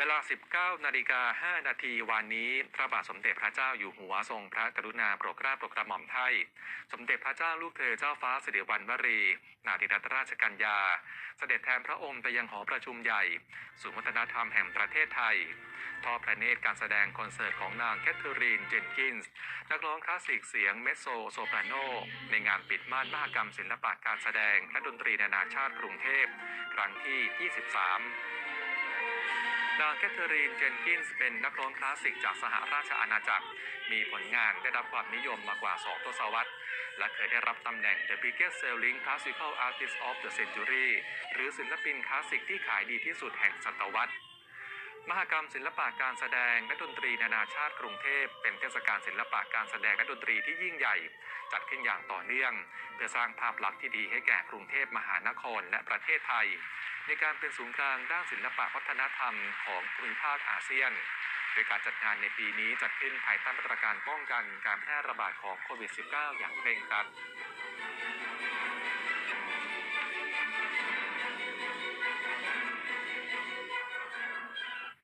เวลา 19 นาฬิกา 5 นาทีวันนี้ พระบาทสมเด็จพระเจ้าอยู่หัวทรงพระกรุณาโปรดเกล้าโปรดกระหม่อมไทย สมเด็จพระเจ้าลูกเธอเจ้าฟ้าสิริวัณวรี นาธิรัตนราชกัญญา เสด็จแทนพระองค์ไปยังหอประชุมใหญ่ศูนย์วัฒนธรรมแห่งประเทศไทย ทอดพระเนตรการแสดงคอนเสิร์ตของนางแคทเธอรีน เจนกินส์ นักร้องคลาสสิกเสียงเมโซโซปราโน ในงานปิดม่านมหกรรมศิลปะการแสดงและดนตรีนานาชาติกรุงเทพ ครั้งที่ 23 นางแคทเธอรีน เจนกินส์เป็นนักร้องคลาสสิกจากสหราชอาณาจักร มีผลงานได้รับความนิยมมากว่า 2 ทศวรรษ และเคยได้รับตำแหน่ง The Biggest Selling Classical Artist of the Century หรือศิลปินคลาสสิกที่ขายดีที่สุดแห่งศตวรรษมหกรรมศิลปะการแสดงและดนตรีนานาชาติกรุงเทพ เป็นเทศกาลศิลปะการแสดงและดนตรีที่ยิ่งใหญ่ จัดขึ้นอย่างต่อเนื่อง เพื่อสร้างภาพลักษณ์ที่ดีให้แก่กรุงเทพมหานครและประเทศไทย ในการเป็นศูนย์กลางด้านศิลปะวัฒนธรรมของภูมิภาคอาเซียน โดยการจัดงานในปีนี้จัดขึ้นภายใต้มาตรการป้องกันการแพร่ระบาดของโควิด -19 อย่างเคร่งครัด